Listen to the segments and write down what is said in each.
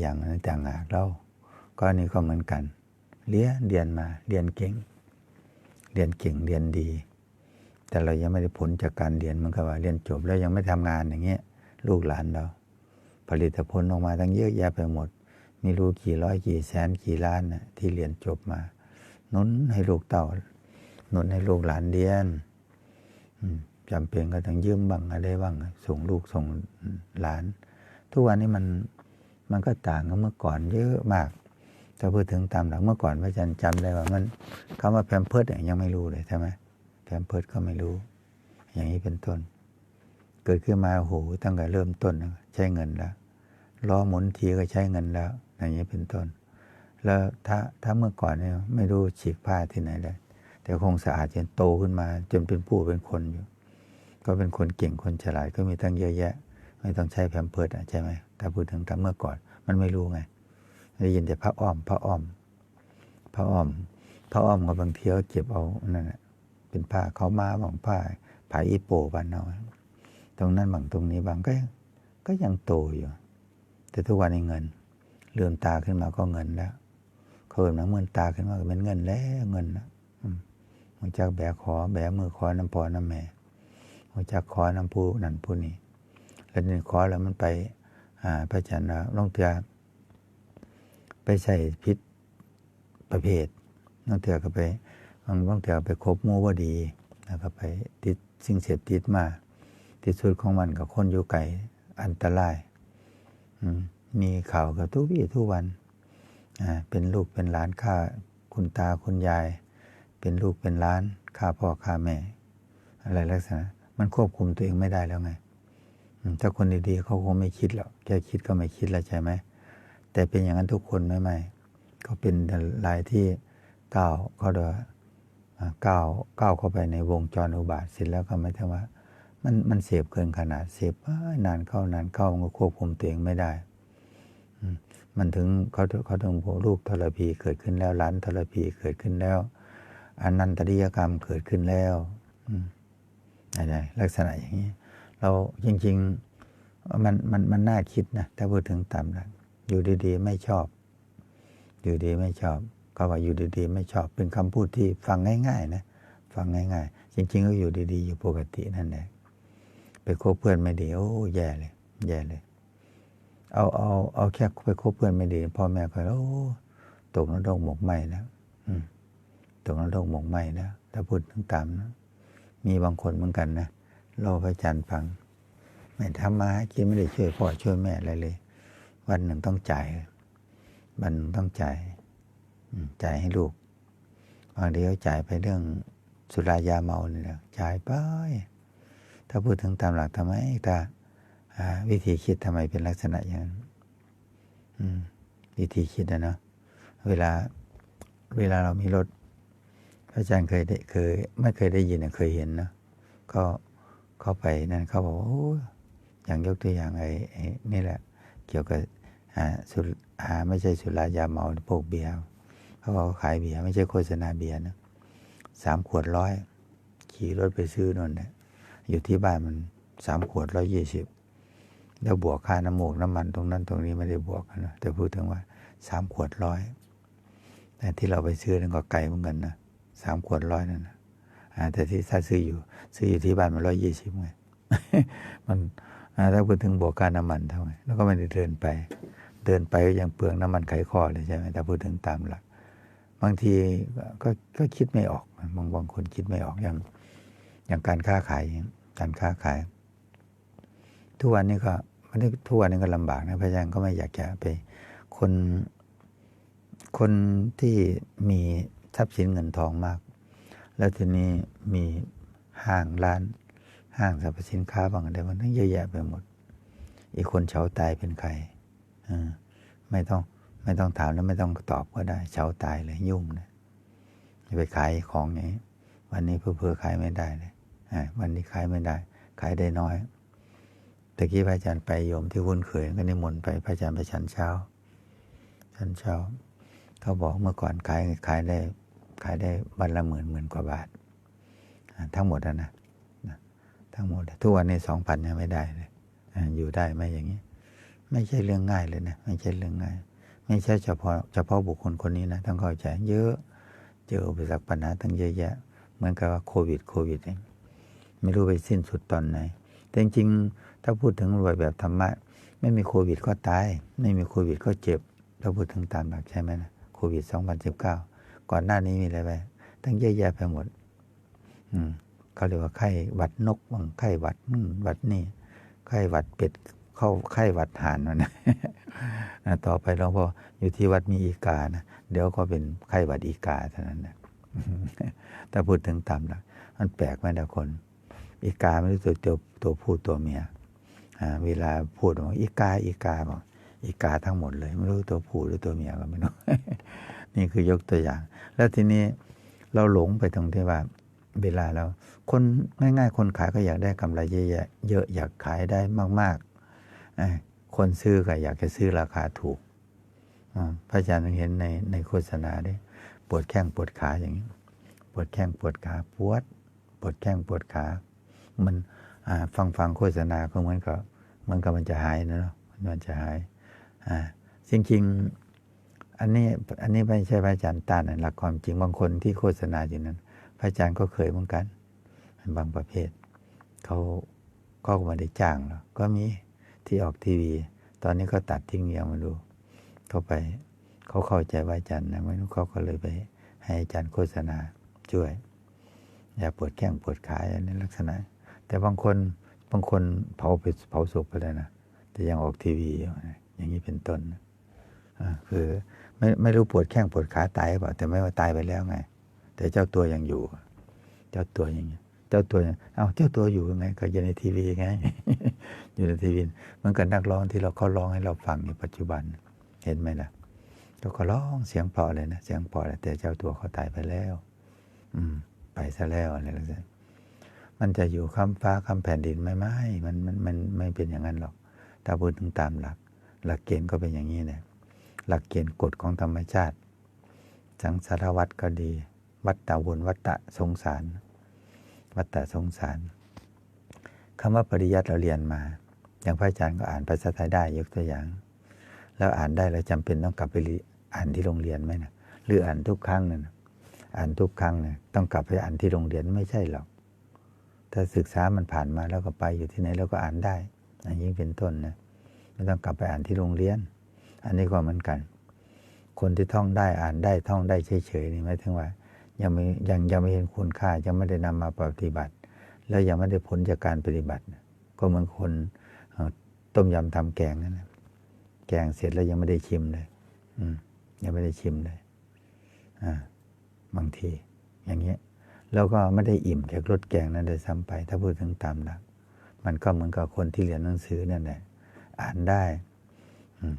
อย่างนั้นต่างหากเราก็นี่ก็เหมือนกันเรียเรียนมาเรียนเก่ง เรียนเก่งเรียนดี แต่เรายังไม่ได้ผลจากการเรียนมันก็ว่าเรียนจบแล้วยังไม่ทำงานอย่างเงี้ยลูกหลานเรา ผลิตผลออกมาตั้งเยอะแยะไปหมดมีรู้กี่ร้อยกี่แสนกี่ล้านนะที่เรียนจบมานุนให้ลูกเต่านุนให้ลูกหลานเรียนจำเป็นก็ต้องยืมบ้างอะไรบ้างส่งลูกส่งหลาน ทุกวันนี้มัน มันก็ต่างกับเมื่อก่อนเยอะมากถ้าพูดถึงตามหลังเมื่อก่อนพระอาจารย์จำได้ว่ามันคำว่าแพมเพิร์ดยังไม่รู้เลยใช่ไหมแพมเพิร์ดก็ไม่รู้ อย่างนี้เป็นต้น เกิดขึ้นมาโอ้โหตั้งแต่เริ่มต้นใช้เงินแล้วล้อหมุนทีก็ใช้เงินแล้ว อย่างนี้เป็นต้น แล้วถ้าถ้าเมื่อก่อนเนี่ยไม่รู้ฉีกผ้าที่ไหนได้แต่คงสะอาดจนโตขึ้นมา จนเป็นผู้เป็นคนอยู่ ก็เป็นคนเก่งคนฉลาดก็มีตั้งเยอะแยะ ไม่ต้องใช้แพมเพิดใช่ไหมถ้าพูดถึงตาเมื่อก่อน มันไม่รู้ไงได้ยินแต่พระอ้อมพระอ้อมพระอ้อมพระอ้อมก็บางเที่ยวเจ็บเอานั่นแหละเป็นผ้าเขามาบางผ้าผายอีโปบ้านเราตรงนั้นบางตรงนี้บางก็ก็ยังโตอยู่ แต่ทุกวันนี้เงินเลื่อมตาขึ้นมาก็เงินแล้วเขาเอิ้นว่าเมื่อตาขึ้นมาก็เป็นเงินแล้วเงินนะมันจากแบกขอแบมือขอน้ำพอน้ำแม่มันจากขอน้ำผู้นั่นผู้นี้ แล้วนี่ขอแล้วมันไปพระจันทร์ลงเถือไปใส่พิษประเภทลงเถือก็ไปบางบางเถือไปคบมู่ว่าดีแล้วก็ไปติดสิ่งเสพติดมาที่สุดของมันกับคนอยู่ไกลอันตรายมีข่าวกับทุกวี่ทุกวัน เป็นลูกเป็นหลานฆ่าคุณตาคุณยาย เป็นลูกเป็นหลานฆ่าพ่อฆ่าแม่ อะไรลักษณะ มันควบคุมตัวเองไม่ได้แล้วไง ถ้าคนดีๆเขาคงไม่คิดหรอกแค่คิดก็ไม่คิดแล้วใช่ไหมแต่เป็นอย่างนั้นทุกคนไม่ไม่ก็เป็นรายที่ก้าวเขาเดก้าวก้าวเข้าไปในวงจรอุบาทเสร็จแล้วก็ไม่ใช่ว่า มันมันเสพเกินขนาดเสพนานเข้านานเข้ามันก็ควบคุมตัวเองไม่ได้มันถึงเขาเขาถึงโลูกทรพีเกิดขึ้นแล้วหลานทรพีเกิดขึ้นแล้วอนันตริยกรรมเกิดขึ้นแล้วอะไรลักษณะอย่างนี้ เราจริง ๆ มันมันมันน่าคิดนะถ้าพูดถึงตามหลักอยู่ดีๆ ไม่ชอบ อยู่ดีไม่ชอบก็ว่าอยู่ดีๆ ไม่ชอบเป็นคำพูดที่ฟังง่าย ๆ นะ ฟังง่าย ๆ จริง ๆ ก็อยู่ดีๆ อยู่ปกตินั่นแหละไปคบเพื่อนไม่ดีโอ้แย่เลย แย่เลย เอาเอาเอาแค่ไปคบเพื่อนไม่ดีพ่อแม่ก็โอ้ตกนรกหมกไหมแล้วตกนรกหมกไหมแล้วถ้าพูดถึงตามนะมีบางคนเหมือนกันนะ เล่าพระอาจารย์ฟังไม่ทำมากินไม่ได้ช่วยพ่อช่วยแม่อะไรเลย วันหนึ่งต้องจ่ายวันหนึ่งต้องจ่ายจ่ายให้ลูกบางทีเขาจ่ายไปเรื่องสุรายาเมาเนี่ยจ่ายไปถ้าพูดถึงตามหลักทำไมถ้าวิธีคิดทำไมเป็นลักษณะอย่างนั้นวิธีคิดนะเนาะเวลาเวลาเรามีรถพระอาจารย์เคยได้เคย ไม่เคยได้ยินเคยเห็นนะก็ เข้าไปนั่นเขาบอกโอ้อย่างยกตัวอย่างไอ้นี่แหละ เกี่ยวกับสุราไม่ใช่สุรายาเมาพวกเบียร์เขาบอกขายเบียร์ไม่ใช่โฆษณาเบียร์นะสามขวดร้อยขี่รถไปซื้อนนนะอยู่ที่บ้านมันสามขวดร้อยยี่สิบแล้วบวกค่าน้ำมูกน้ำมันตรงนั้นตรงนี้ไม่ได้บวกนะแต่พูดถึงว่าสามขวดร้อยแต่ที่เราไปซื้อนั่นก็ไกลเหมือนกันนะสามขวดร้อยนั่นนะ แต่ที่ถ้าซื้ออยู่ ซื้ออยู่ที่บ้านมันร้อยยี่สิบไงมันถ้าพูดถึงบวกค่าน้ำมันเท่าไหร่แล้วก็ไม่ได้เดินไป เดินไปก็ยังเปลืองน้ำมันไขข้อเลยใช่ไหมถ้าพูดถึงตามหลัก บางทีก็ก็คิดไม่ออกบางบางคนคิดไม่ออกอย่างอย่างการค้าขายการค้าขาย ทุกวันนี้ก็มันทุกวันนี้ก็ลำบากนะพระอาจารย์ก็ไม่อยากจะไป คนคนที่มีทรัพย์สินเงินทองมาก แล้วทีนี้มีห้างร้าน ห้างสรรพสินค้าบางอะไรมันทั้งเยอะแยะไปหมด อีกคนเฉาตายเป็นใครไม่ต้องไม่ต้องถามแล้วไม่ต้องตอบก็ได้เฉาตายเลยยุ่งเลยไปขายของอย่างนี้วันนี้เพื่อเพื่อขายไม่ได้เลยวันนี้ขายไม่ได้ ขายได้น้อยตะกี้พระอาจารย์ไปโยมที่วุ่นเขยก็นิมนต์ไปพระอาจารย์ไปฉันเช้าฉันเช้าเขาบอกเมื่อก่อนขายขายได้ ขายได้วันละหมื่นหมื่นกว่าบาท ทั้งหมดนะทั้งหมด ทุกวันนี้สองพันยังไม่ได้เลยอยู่ได้ไหมอย่างนี้ ไม่ใช่เรื่องง่ายเลยนะไม่ใช่เรื่องง่าย ไม่ใช่เฉพาะเฉพาะบุคคลคนนี้นะต้องเข้าใจเยอะเจออุปสรรคปัญหาตั้งเยอะแยะ เหมือนกับว่าโควิดโควิดเองไม่รู้ไปสิ้นสุดตอนไหน แต่จริงๆ ถ้าพูดถึงรวยแบบธรรมะ ไม่มีโควิดก็ตาย ไม่มีโควิดก็เจ็บ ถ้าพูดถึงตามหลักใช่ไหมนะโควิด 2019 ก่อนหน้านี้มีอะไรไปตั้งเยอะแยะไปหมด อืมเขาเรียกว่าไข้หวัดนกบางไข้หวัดนู่นหวัดนี่ไข้หวัดเป็ดเข้าไข้หวัดห่านมันนะนะต่อไปหลวงพ่ออยู่ที่วัดมีอีกานะเดี๋ยวก็เป็นไข้หวัดอีกาเท่านั้นนะถ้าพูดถึงตามหลักมันแปลกไหมแต่คนอีกาไม่รู้ตัวตัวตัวผู้ตัวเมียอ่าเวลาพูดบอกอีกาอีกาบอกอีกาทั้งหมดเลย ไม่รู้ตัวผู้หรือตัวเมียก็ไม่รู้ นี่คือยกตัวอย่าง แล้วทีนี้เราหลงไปตรงที่ว่าเวลาเราคนง่าย ๆ คนขายก็อยากได้กำไรเยอะๆเยอะอยากขายได้มากๆคนซื้อก็อยากจะซื้อราคาถูกพระอาจารย์เห็นในในโฆษณาด้วยปวดแข้งปวดขาอย่างนี้ปวดแข้งปวดขาปวดปวดแข้งปวดขา มันฟังฟังโฆษณาก็เหมือนกับมือนกับมันจะหายนะเนาะมันจะหายอ่าจริงๆ อันนี้อันนี้ไม่ใช่พระอาจารย์ตานะหลักความจริงบางคนที่โฆษณาอยู่นั้น พระอาจารย์ก็เคยเหมือนกันบางประเภทเขาเขาก็ไมาได้จ้างหรอกก็มีที่ออกทีวี ตอนนี้เขาตัดทิ้งเงียมาดูเขาไปเขาเข้าใจว่าอาจารย์นะไม่รู้เขาก็เลยไป ให้อาจารย์โฆษณาช่วย อย่าปวดแข้งปวดขาอย่างนี้ลักษณะ แต่บางคนบางคนเผาไปเผาศพไปเลยนะแต่ยังออกทีวีอย่างนี้เป็นต้นอ่าคือ ไม่ไม่รู้ปวดแข้งปวดขาตายหรือเปล่าแต่ไม่ว่าตายไปแล้วไง แต่เจ้าตัวยังอยู่ เจ้าตัวอย่างเงี้ยเจ้าตัวยังเอ้าเจ้าตัวอยู่ยังไง ก็อยู่ในทีวีไงอยู่ในทีวีเหมือนกับนักร้องที่เราเขาร้องให้เราฟังในปัจจุบันเห็นไหมล่ะเขาก็ร้องเสียงเพราะเลยนะเสียงเพราะแต่เจ้าตัวเขาตายไปแล้ว อืม ไปซะแล้วอะไรแบบนี้มันจะอยู่คำฟ้าคำแผ่นดินไม่ไม่มันมันมันไม่เป็นอย่างนั้นหรอก ถ้าพูดถึงตามหลัก หลักเกณฑ์ก็เป็นอย่างนี้เนี่ย หลักเกณฑ์กฎของธรรมชาติ สังสารวัตรก็ดี วัตตะวนวัตตะสงสาร วัตตะสงสารคำว่าปริยัติเราเรียนมา อย่างพระอาจารย์ก็อ่านภาษาไทยได้ยกตัวอย่าง แล้วอ่านได้แล้วจำเป็นต้องกลับไปอ่านที่โรงเรียนไหมนะหรืออ่านทุกครั้งเนี่ยอ่านทุกครั้งเนี่ยต้องกลับไปอ่านที่โรงเรียนไม่ใช่หรอกถ้าศึกษามันผ่านมาแล้วก็ไปอยู่ที่ไหนเราก็อ่านได้อันนี้เป็นต้นนะไม่ต้องกลับไปอ่านที่โรงเรียน อันนี้ก็เหมือนกัน คนที่ท่องได้อ่านได้ท่องได้เฉยๆนี่หมายถึงว่า ยังไม่ยังยังไม่เห็นคุณค่ายังไม่ได้นำมาปฏิบัติ แล้วยังไม่ได้ผลจากการปฏิบัติ ก็เหมือนคนต้มยำทำแกงนั่นนะแกงเสร็จแล้วยังไม่ได้ชิมเลย อืม ยังไม่ได้ชิมเลยอ่าบางที อย่างเงี้ยแล้วก็ไม่ได้อิ่มจากรสแกงนั้นเลยซ้ำไป ถ้าพูดถึงตามหลัก มันก็เหมือนกับคนที่เรียนหนังสือนั่นแหละอ่านได้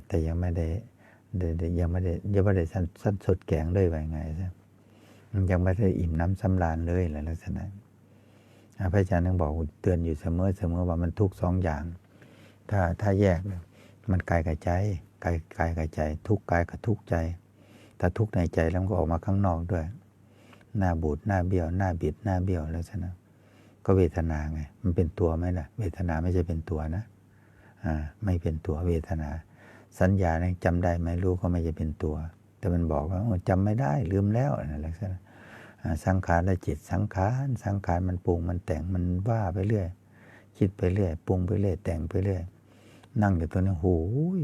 แต่ยังไม่ได้ยังไม่ได้ยังไม่ได้สั้นสั้นสดแกงเลยว่าไงใช่ยังไม่ได้อิ่มน้ำสำราญเลยอะไรลักษณะพระอาจารย์ต้องบอกเตือนอยู่เสมอเสมอว่ามันทุกสองอย่าง ถ้าถ้าแยกมันกายกับใจกายกายกับใจ ทุกกายกับทุกใจ ถ้าทุกในใจแล้วก็ออกมาข้างนอกด้วย หน้าบูดหน้าเบี้ยว หน้าบิดหน้าเบี้ยวแล้วฉะนั้นก็เวทนาไง มันเป็นตัวไหมล่ะ เวทนาไม่ใช่เป็นตัวนะ อ่า ไม่เป็นตัวเวทนา สัญญาเนี่ยจำได้ไหมรู้ก็ไม่ใช่เป็นตัว แต่มันบอกว่าจำไม่ได้ลืมแล้วอะไรลักสังขารและจิตสังขารสังขารมันปรุงมันแต่งมันว่าไปเรื่อย คิดไปเรื่อยปรุงไปเรื่อยแต่งไปเรื่อย นั่งอยู่ตัวนี้โอ้ย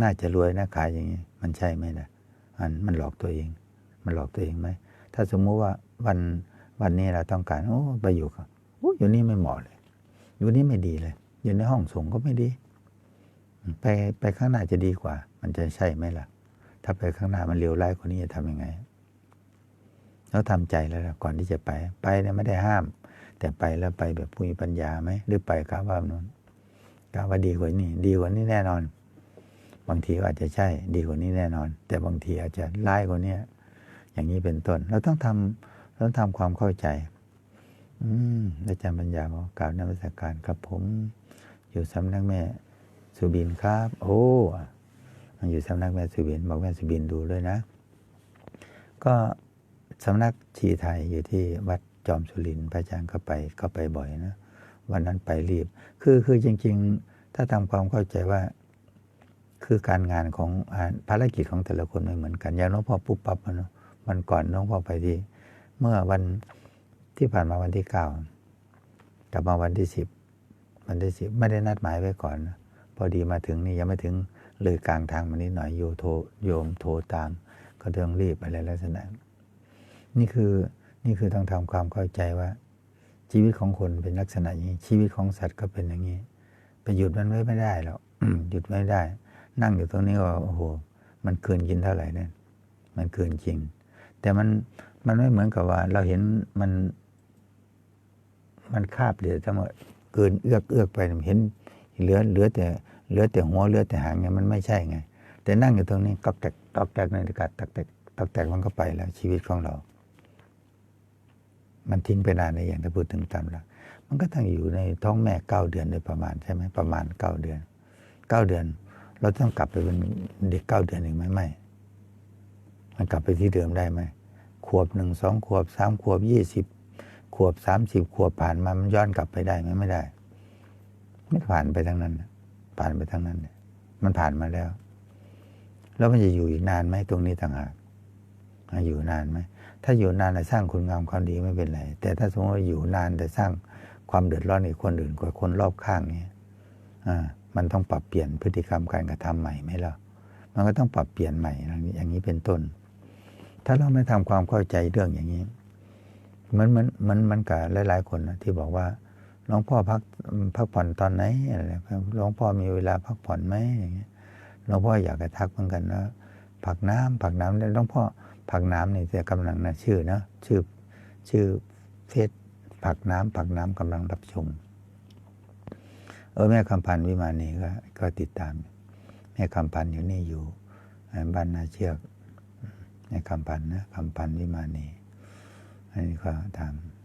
น่าจะรวยนะขายอย่างนี้ มันใช่ไหมล่ะมันมันหลอกตัวเอง มันหลอกตัวเองไหมถ้าสมมุติว่าวันวันนี้เราต้องการโอ้ไปอยู่กับโอ้อยู่นี่ไม่เหมาะเลย อยู่นี่ไม่ดีเลย อยู่ในห้องส่งก็ไม่ดี ไปไปข้างหน้าจะดีกว่า มันจะใช่ไหมล่ะ ถ้าไปข้างหน้ามันเลวร้ายกว่านี้จะทำยังไงแล้วทำใจแล้วก่อนที่จะไป ไปเนี่ยไม่ได้ห้าม แต่ไปแล้วไปแบบผู้มีปัญญาไหมหรือไปกะว่านั้นกะว่าดีกว่านี้ ดีกว่านี้แน่นอน บางทีก็อาจจะใช่ ดีกว่านี้แน่นอน แต่บางทีอาจจะร้ายกว่านี้อย่างนี้เป็นต้น เราต้องทำเราต้องทำความเข้าใจ อืมอาจารย์ปัญญาบอกกล่าวนมัสการครับผม อยู่สำนักแม่ สุบินครับ โอ้มันอยู่สำนักแม่สุบิน บอกแม่สุบินดูด้วยนะ ก็สำนักชีไทยอยู่ที่วัดจอมสุรินพระอาจารย์ก็ไปก็ไปบ่อยนะ วันนั้นไปรีบ คือคือจริง ๆ ถ้าทำความเข้าใจว่า คือการงานของภารกิจของแต่ละคนไม่เหมือนกัน อย่างหลวงพ่อปุ๊บปั๊บอะเนาะวันก่อนหลวงพ่อไปที่ เมื่อวันที่ผ่านมาวันที่เก้ากลับมาวันที่สิบวันที่สิบไม่ได้นัดหมายไว้ก่อนนะ พอดีมาถึงนี่ยังไม่ถึงเลยกลางทางมานิดหน่อยโยโทโยมโทรตาม ก็ต้องรีบอะไรลักษณะ นี่คือนี่คือต้องทำความเข้าใจว่า ชีวิตของคนเป็นลักษณะอย่างนี้ ชีวิตของสัตว์ก็เป็นอย่างนี้ไปหยุดมันไว้ไม่ได้หรอกหยุดไม่ได้ นั่งอยู่ตรงนี้ก็โอ้โห มันเกินกินเท่าไหร่เนี่ยมันเกินจริง แต่มันมันไม่เหมือนกับว่า เราเห็นมัน มันคาบเหลือทั้งหมดเกินเอื้อกเอื้อกไปเห็น เหลือเหลือแต่เหลือแต่หัวเหลือแต่หางไงมันไม่ใช่ไง แต่นั่งอยู่ตรงนี้ตอกแตกตอกแตกในอากาศตอกแตกตอกแตกมันก็ไปแล้วชีวิตของเรา มันทิ้งไปนานในอย่างที่พูดถึงตามหลักมันก็ต้องอยู่ในท้องแม่เก้าเดือนโดยประมาณใช่ไหมประมาณเก้าเดือนเก้าเดือน เราต้องกลับไปเป็นเด็กเก้าเดือนอีกไหมไม่มันกลับไปที่เดิมได้ไหมขวบหนึ่งสองขวบสามขวบยี่สิบขวบสามสิบขวบผ่านมามันย้อนกลับไปได้ไหมไม่ได้ ไม่ผ่านไปทั้งนั้น ผ่านไปทั้งนั้น มันผ่านมาแล้ว แล้วมันจะอยู่อีกนานไหมตรงนี้ต่างหากอยู่นานไหมถ้าอยู่นานแต่สร้างคุณงามความดีไม่เป็นไร แต่ถ้าสมมติว่าอยู่นานแต่สร้างความเดือดร้อนในคนอื่นกว่าคนรอบข้างเนี่ยอ่ามันต้องปรับเปลี่ยนพฤติกรรมการกระทำใหม่ไหมล่ะมันก็ต้องปรับเปลี่ยนใหม่อย่างนี้เป็นต้น ถ้าเราไม่ทำความเข้าใจเรื่องอย่างนี้มันมันมันมันกับหลาย ๆ คนนะที่บอกว่า หลวงพ่อพักพักผ่อนตอนไหนอะไรครับหลวงพ่อมีเวลาพักผ่อนไหมอย่างเงี้ยหลวงพ่ออยากจะทักเหมือนกันนะผักน้ำผักน้ำแล้วหลวงพ่อผักน้ำเนี่จะกำลังนะชื่อนะชื่อชื่อเฟซผักน้ำผักน้ำกำลังรับชม เออแม่คำพันธ์วิมานีก็ก็ติดตาม แม่คำพันธ์อยู่นี่อยู่บ้านนาเชือกแม่คำพันธ์นะคำพันธ์วิมานีอันนี้ก็ท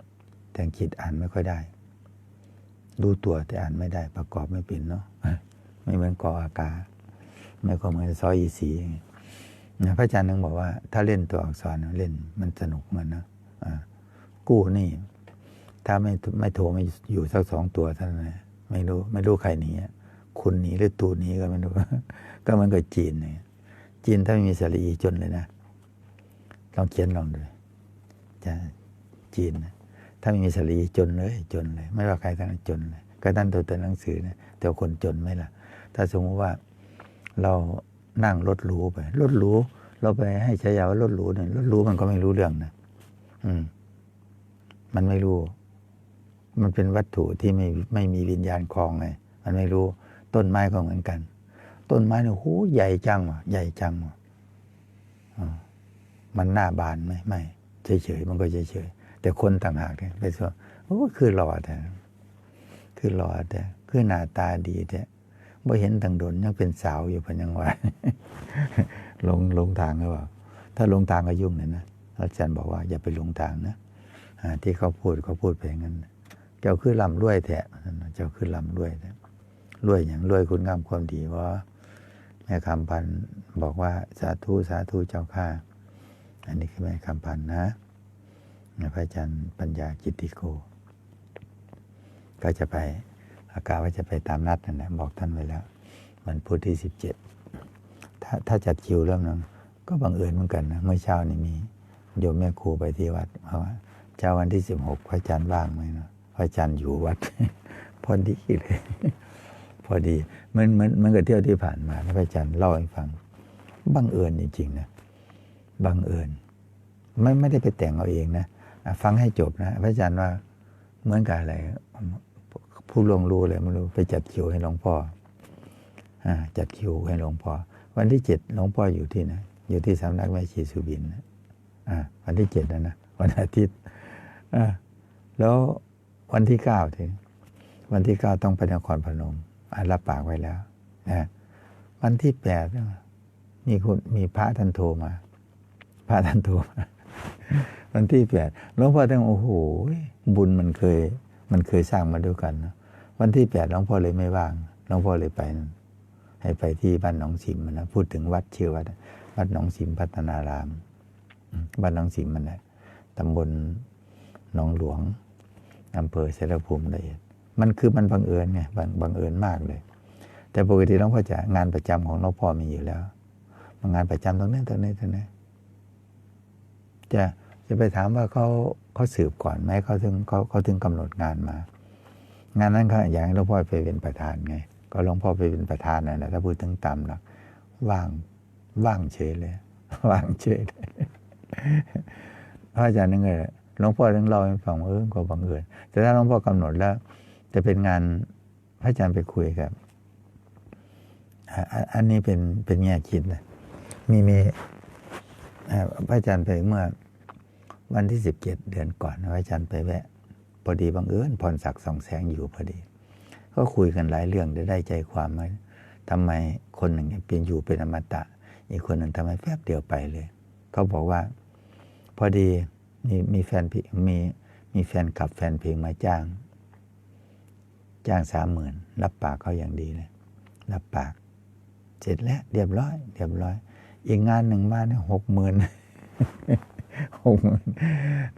ำแต่คิดอ่านไม่ค่อยได้ ดูตัวแต่อ่านไม่ได้ประกอบไม่เป็นเนาะไม่เหมือนกออากาไม่ก็เหมือนซอยอีสีนะพระอาจารย์นึงบอกว่า ถ้าเล่นตัวอักษรเล่นมันสนุกมันนะกู้นี่ ถ้าไม่ไม่โทรไม่อยู่สักสองตัวเท่านั้นไม่รู้ไม่รู้ใครหนีคุณหนีหรือตูหนีก็ไม่รู้ก็เหมันกับจีนเนี่ยจีนถ้าไม่มีสระอีจนเลยนะลองเขียนลองดูจะจีนนะ ถ้าไม่มีสรีจนเลยจนเลย ไม่ว่าใครทั้งนั้นจนเลยก็ตั้นตัวตัวหนังสือนะแต่คนจนไหมล่ะ ถ้าสมมติว่าเรานั่งรถหรูไปรถหรูเราไปให้ใช้ยาว่ารถหรูเนี่ยรถหรูมันก็ไม่รู้เรื่องนะอืม มันไม่รู้ มันเป็นวัตถุที่ไม่ไม่มีวิญญาณคลองไงมันไม่รู้ ต้นไม้ก็เหมือนกัน ต้นไม้เนี่ยโหใหญ่จังว่ะใหญ่จังว่ะมันหน้าบานไหมไม่เฉยๆมันก็เฉยๆ แต่คนต่างหากเนี่ยไปส่วนโอ้คือหล่อแต่คือหล่อแต่คือหน้าตาดีแต่บ่เห็นต่างดนยังเป็นสาวอยู่พันยังว่าลงลงทางหรือเปล่าถ้าลงทางก็ยุ่งเลยนะอาจารย์บอกว่าอย่าไปลงทางนะที่เขาพูดเขาพูดไปอย่างนั้นเจ้าคือลำรวยแท้เจ้าคือลำรวยแท้รวยอย่างรวยคุณงามความดีว่าแม่คำพันบอกว่าสาธุสาธุเจ้าข้าอันนี้คือแม่คำพันนะ พระอาจารย์ปัญญากิติโก ก็จะไปอากาว่าจะไปตามนัดนั่นแหละบอกท่านไว้แล้ว มันพุธที่สิบเจ็ดถ้าถ้าจัดคิวเริ่มนั้นก็บังเอิญเหมือนกันนะเมื่อเช้านี่มีโยมแม่ครูไปที่วัดเพราะว่าเช้าวันที่สิบหกพระอาจารย์ว่างไหมเนาะพระอาจารย์อยู่วัด พอดีเลย พอดีเหมือนเหมือนเหมือนกับเที่ยวที่ผ่านมาพระอาจารย์เล่าให้ฟังบังเอิญจริงๆนะบังเอิญไม่ไม่ได้ไปแต่งเอาเองนะ ฟังให้จบนะพระอาจารย์ว่าเหมือนกับอะไร ผู้ลงรู้เลยไม่รู้ไปจัดคิวให้หลวงพ่ออ่าจัดคิวให้หลวงพ่อ วันที่เจ็ดหลวงพ่ออยู่ที่ไหนอยู่ที่สำนักแม่ชีสุบินนะอ่าวันที่เจ็ดนะนะวันอาทิตย์อ่าแล้ววันที่เก้าถึงวันที่เก้าต้องไปนครพนมอ่ารับปากไว้แล้วนะวันที่แปดมีคุณมีพระท่านโทรมา พระท่านโทรมา วันที่แปดหลวงพ่อท่านโอ้โหบุญมันเคย มันเคยสร้างมาด้วยกันนะวันที่แปดหลวงพ่อเลยไม่ว่างหลวงพ่อเลยไป ให้ไปที่บ้านหนองสิมนะพูดถึงวัดชื่อวัดวัดหนองสิมพัฒนารามบ้านหนองสิมมันนะตำบลหนองหลวงอำเภอเสรภูมิละเอียดมันคือมันบังเอิญไงบังบังเอิญมากเลย แต่ปกติหลวงพ่อจะงานประจำของหลวงพ่อมีอยู่แล้วงานประจำตรงนี้ตรงนี้ตรงนี้จะ จะไปถามว่าเขาเขาสืบก่อนไหมเขาถึงเขาเขาถึงกำหนดงานมา งานนั้นเขาอยากให้หลวงพ่อไปเป็นประธานไง ก็หลวงพ่อไปเป็นประธานนั่นแหละถ้าพูดถึงตามหลักว่างว่างเฉยเลยว่างเฉยเลยพระอาจารย์นึกเลยหลวงพ่อถึงเล่าให้ฟังว่าเออก็บังเอิญแต่ถ้าหลวงพ่อกำหนดแล้ว จะเป็นงานพระอาจารย์ไปคุยกับอันนี้เป็นเป็นแง่คิดนะมีมีพระอาจารย์ไปเมื่อ วันที่สิบเจ็ดเดือนก่อนพระอาจารย์ไปแวะ พอดีบังเอิญพรศักดิ์สองแสงอยู่พอดี ก็คุยกันหลายเรื่องได้ได้ใจความว่าทำไมคนหนึ่งเป็นอยู่เป็นอมตะ อีกคนหนึ่งทำไมแป๊บเดียวไปเลย เขาบอกว่า พอดีมีมีแฟนพมีมีแฟนขับแฟนเพลงมาจ้าง จ้างสามหมื่นรับปากเขาอย่างดีเลย รับปาก เสร็จแล้วเรียบร้อย เรียบร้อย อีกงานหนึ่งมาเนี่ยหกหมื่น หกหมื่น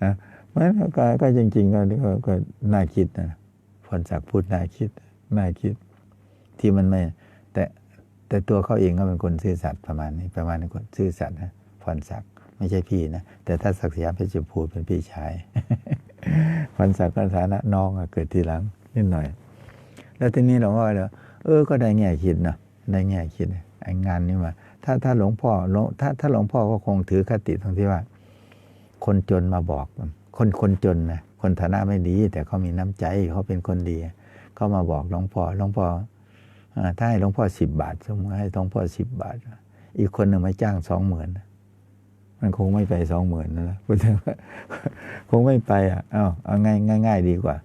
นะมันก็ก็จริง ๆ ก็ก็น่าคิดนะพรศักดิ์พูดน่าคิดน่าคิด ที่มันไม่ แต่แต่ตัวเขาเองก็เป็นคนซื่อสัตย์ประมาณนี้ประมาณนี้คนซื่อสัตย์นะพรศักดิ์ไม่ใช่พี่นะแต่ถ้าศักดิ์สยามเพชรภูมิเป็นพี่ชายพรศักดิ์ก็ฐานะน้องเกิดทีหลังนิดหน่อย แล้วทีนี้หลวงพ่อเลยเออก็ได้แง่คิดนะได้แง่คิดไอ้งานนี้มา ถ้าถ้าหลวงพ่อถ้าถ้าหลวงพ่อก็คงถือคติตรงที่ว่า คนจนมาบอก คนคนจนนะคนฐานะไม่ดี แต่เขามีน้ำใจเขาเป็นคนดีเขามาบอกหลวงพ่อหลวงพ่อถ้าให้หลวงพ่อสิบบาทสมมติให้หลวงพ่อสิบบาท อีกคนหนึ่งมาจ้างสองหมื่นมันคงไม่ไปสองหมื่นนะพูดถึงคงไม่ไปอะเอาเอาง่ายง่ายง่ายดีกว่า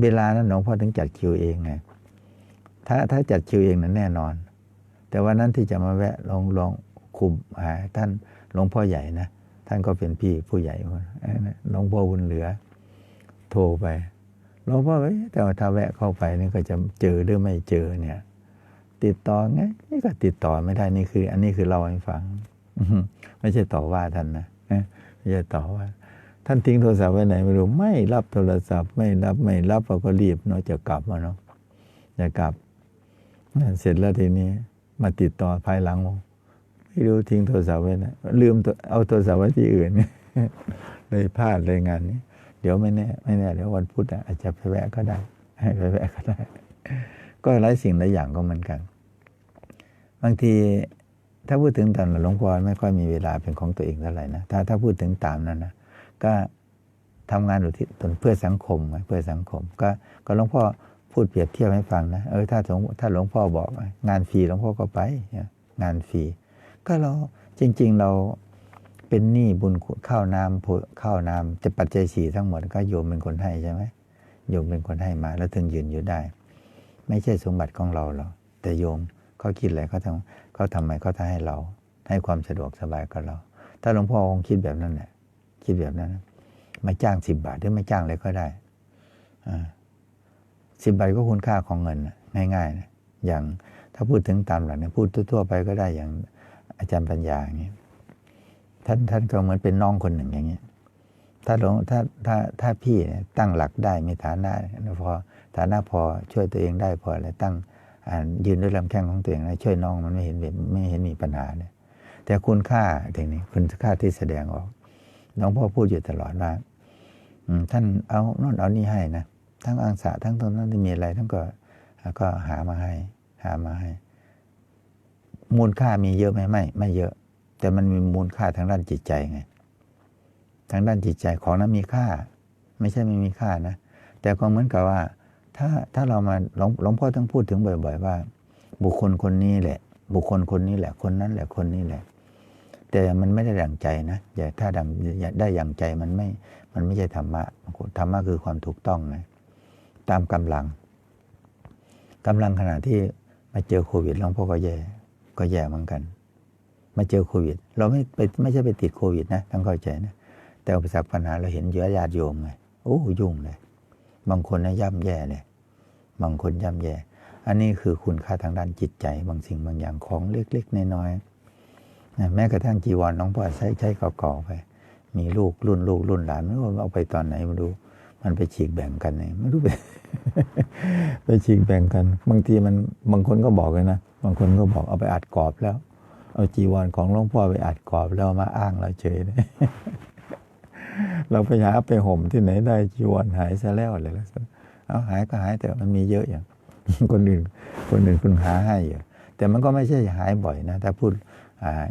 เวลานั้นหลวงพ่อถึงจัดคิวเองไงถ้าถ้าจัดคิวเองนั้นแน่นอน แต่วันนั้นที่จะมาแวะลองลองคุมหาท่านหลวงพ่อใหญ่นะ ท่านก็เป็นพี่ผู้ใหญ่คนหลวงพ่อบุญเหลือ โทรไปหลวงพ่อเอ้ยแต่ว่าถ้าแวะเข้าไปนี่ก็จะเจอหรือไม่เจอเนี่ย ติดต่อไงนี่ก็ติดต่อไม่ได้นี่คือ อันนี้คือเล่าให้ฟังไม่ใช่ต่อว่าท่านนะไม่ใช่ต่อว่า ท่านทิ้งโทรศัพท์ไว้ไหนไม่รู้ไม่รับโทรศัพท์ ไม่รับไม่รับเราก็รีบเนาะจะกลับมาเนาะจะกลับเสร็จแล้วทีนี้มาติดต่อภายหลัง ไม่รู้ทิ้งโทรศัพท์ไว้นะลืมเอาโทรศัพท์ไว้ที่อื่นเลยพลาดเลยงานนี้ เดี๋ยวไม่แน่ไม่แน่เดี๋ยววันพุธอาจจะไปแวะก็ได้ให้ไปแวะก็ได้ ก็หลายสิ่งหลายอย่างก็เหมือนกัน บางทีถ้าพูดถึงตามหลวงพ่อไม่ค่อยมีเวลาเป็นของตัวเองเท่าไหร่นะถ้าถ้าพูดถึงตามนั้นนะก็ทำงานอุทิศตนเพื่อสังคมเพื่อสังคม ก็ก็หลวงพ่อพูดเปรียบเทียบให้ฟังนะเออถ้าถ้าหลวงพ่อบอก งานฟรีหลวงพ่อก็ไปงานฟรี ก็เราจริง ๆ เราเป็นหนี้บุญคุณข้าวน้ำโพข้าวน้ำจะปัจจัยสี่ทั้งหมดก็โยมเป็นคนให้ใช่ไหมโยมเป็นคนให้มา แล้วถึงยืนอยู่ได้ ไม่ใช่สมบัติของเราหรอกแต่โยมเขาคิดอะไรเขาทำเขาทำไมเขาทำให้เรา ให้ความสะดวกสบายกับเรา ถ้าหลวงพ่อคงคิดแบบนั้นแหละคิดแบบนั้นม่จ้างสิบบาทหรือไม่จ้างอะไรก็ได้สิบบาทก็คุณค่าของเงินง่ายๆนะอย่างถ้าพูดถึงตามหลักเนี่ยพูดทั่วๆไปก็ได้อย่าง อาจารย์ปัญญาอย่างนี้ท่านท่านก็เหมือนเป็นน้องคนหนึ่งอย่างนี้ถ้าหลวงถ้าถ้าถ้าพี่เนี่ยตั้งหลักได้มีฐานะพอฐานะพอช่วยตัวเองได้พอแล้วตั้งยืนด้วยลำแข้งของตัวเองนะช่วยน้องมันไม่เห็นไม่เห็นมีปัญหาเนี่ยแต่คุณค่าทีนี้คุณค่าที่แสดงออกหลวงพ่อพูดอยู่ตลอดว่าท่านเอาโน่นเอานี่ให้นะทั้งอังสะทั้งตรงนั้นที่มีอะไรท่านก็ก็หามาให้ หามาให้ มูลค่ามีเยอะไหมไม่ ไม่เยอะ แต่มันมีมูลค่าทางด้านจิตใจไง ทางด้านจิตใจของนั้นมีค่า ไม่ใช่ไม่มีค่านะ แต่ก็เหมือนกับว่า ถ้าถ้าเรามาหลวงหลวงพ่อต้องพูดถึงบ่อย ๆ ว่า บุคคลคนนี้แหละ บุคคลคนนี้แหละ คนนั้นแหละคนนี้แหละ แต่มันไม่ได้ดังใจนะอย่าถ้าดังได้อย่างใจมันไม่ มันไม่ใช่ธรรมะธรรมะคือความถูกต้องไงตามกำลังกำลังขณะที่มาเจอโควิดหลวงพ่อก็แย่ ก็แย่เหมือนกัน มาเจอโควิด เราไม่ไปไม่ใช่ไปติดโควิดนะต้องเข้าใจนะแต่อุปสรรคปัญหาเราเห็นเยอะญาติโยมไงโอ้ยุ่งเลย บางคนนะย่ำแย่เลยบางคนย่ำแย่ อันนี้คือคุณค่าทางด้านจิตใจ บางสิ่งบางอย่างของเล็กๆน้อยๆแม้กระทั่งจีวรน้องพ่อใช้ใช้เก่าๆไป มีลูกรุ่นลูกรุ่นหลานไม่รู้เอาไปตอนไหนมาดู มันไปฉีกแบ่งกันเนี่ยไม่รู้ไปไปฉีกแบ่งกัน บางทีมันบางคนก็บอกเลยนะบางคนก็บอกเอาไปอัดกรอบแล้ว เอาจีวรของหลวงพ่อไปอัดกรอบแล้วมาอ้างเราเฉยเลยเราไปหาไปห่มที่ไหนได้จีวรหายซะแล้วอะไรแล้วเอาหายก็หายแต่มันมีเยอะอย่างคนอื่น คนอื่นคุณหาให้อยู่แต่มันก็ไม่ใช่หายบ่อยนะถ้าพูด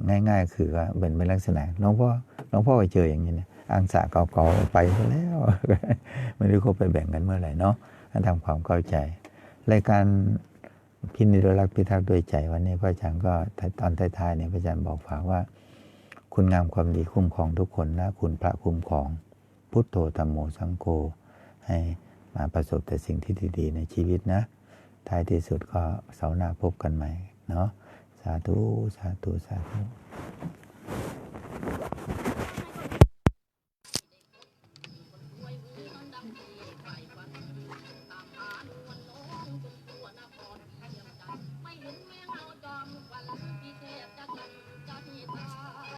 ง่าย ๆ คือว่าเป็นเป็นลักษณะหลวงพ่อหลวงพ่อก็เจออย่างนี้เนี่ย อังสะเก่าๆไปแล้ว ไม่รู้เขาไปแบ่งกันเมื่อไหร่เนาะทำความเข้าใจรายการพินิจรักพิทักษ์ด้วยใจวันนี้พระอาจารย์ก็ตอนท้ายๆเนี่ยพระอาจารย์บอกฝากว่า คุณงามความดีคุ้มครองทุกคนนะคุณพระคุ้มครอง พุทโธธรรมโมสังโฆให้มาประสบแต่สิ่งที่ดีๆในชีวิตนะ ท้ายที่สุดก็เสาร์หน้าพบกันใหม่เนาะสาธุ สาธุ สาธุ